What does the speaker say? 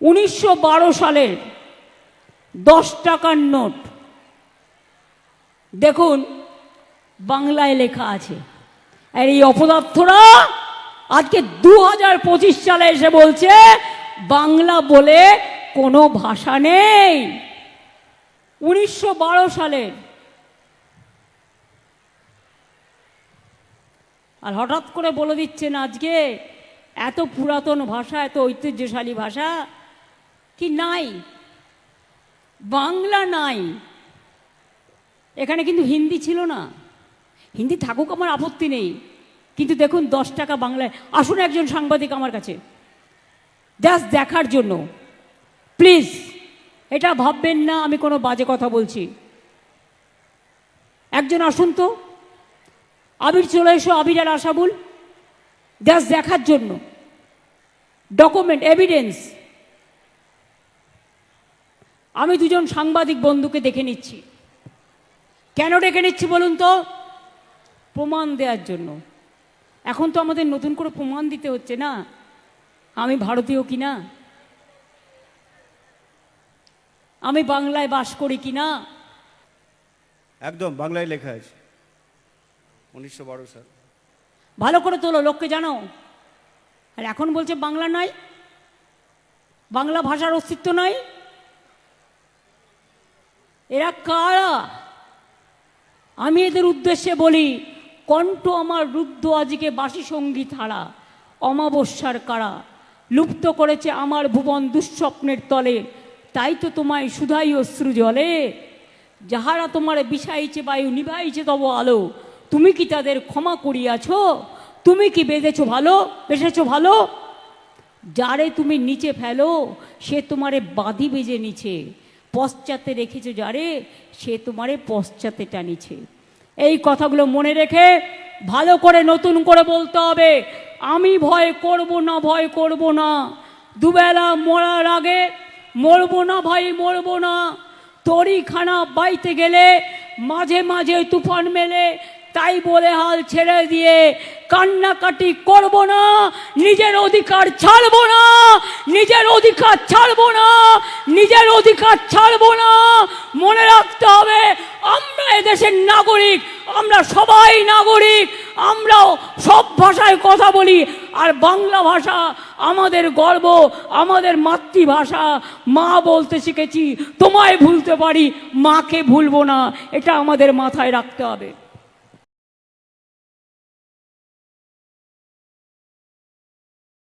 উনিশশো বারো সালের দশ টাকার নোট। দেখুন, বাংলায় লেখা আছে। আর এই অপদার্থরা আজকে দু হাজার পঁচিশ সালে এসে বলছে, বাংলা বলে কোনো ভাষা নেই। উনিশশো বারো সালের আর হঠাৎ করে বলে দিচ্ছেন আজকে, এত পুরাতন ভাষা, এত ঐতিহ্যশালী ভাষা কি নাই? বাংলা নাই। এখানে কিন্তু হিন্দি ছিল না। হিন্দি থাকুক আমার আপত্তি নেই। কিন্তু দেখুন, দশ টাকা বাংলায়। আসুন একজন সাংবাদিক আমার কাছে। জাস্ট দেখার জন্য। প্লিজ এটা ভাববেন না, আমি কোনো বাজে কথা বলছি। একজন আসুন তো। আবির, চলে এসো, আবির আর আশাবুল। জাস্ট দেখার জন্য। ডকুমেন্ট এভিডেন্স আমি দুজন সাংবাদিক বন্ধুকে দেখে নিচ্ছি। কেন ডেকে নিচ্ছি বলুন তো? প্রমাণ দেওয়ার জন্য। এখন তো আমাদের নতুন করে প্রমাণ দিতে হচ্ছে না। আমি ভারতীয় কিনা? আমি বাংলায় বাস করি কিনা? একদম বাংলায় লেখা আছে। উনিশশো বারো সাল। ভালো করে তোলো লোককে জানাও। আর এখন বলছে বাংলা নাই বাংলা ভাষার অস্তিত্ব নাই। এরা কারা? আমি এদের উদ্দেশ্যে বলি, কণ্ঠ আমার রুদ্ধ আজকে বাসি সংগীত হারা অমাবস্যার কারা? লুপ্ত করেছে আমার ভুবন দুঃস্বপ্নের তলে, তাই তো তোমায় সুধাই অশ্রু জলে। যাহারা তোমার বিষাইছে বায়ু, নিভাইছে তব আলো, তুমি কি তাদের ক্ষমা করিয়াছ? তুমি কি বেঁধেছো ভালো বেসেছো ভালো? যারে তুমি নিচে ফেলো, সে তোমারে বাঁধি বেজে নিছে পশ্চাতে রেখেছো যারে সে তোমারে পশ্চাতে টানিছে। এই কথাগুলো মনে রেখে ভালো করে নতুন করে বলতে হবে, আমি ভয় করব না, ভয় করব না। দুবেলা মরার আগে মরবো না, ভাই, মরবো না। তরিখানা বাইতে গেলে মাঝে মাঝে তুফান মেলে তাই বলে হাল ছেড়ে দিয়ে কান্নাকাটি করব না, নিজের অধিকার ছাড়বো না, নিজের অধিকার ছাড়বো না, নিজের অধিকার ছাড়বো না। মনে রাখতে হবে, আমরা এদেশের নাগরিক, আমরা সবাই নাগরিক, আমরাও সব ভাষায় কথা বলি, আর বাংলা ভাষা আমাদের গর্ব, আমাদের মাতৃভাষা। মা বলতে শিখেছি, তোমায় ভুলতে পারি, মাকে ভুলবো না, এটা আমাদের মাথায় রাখতে হবে।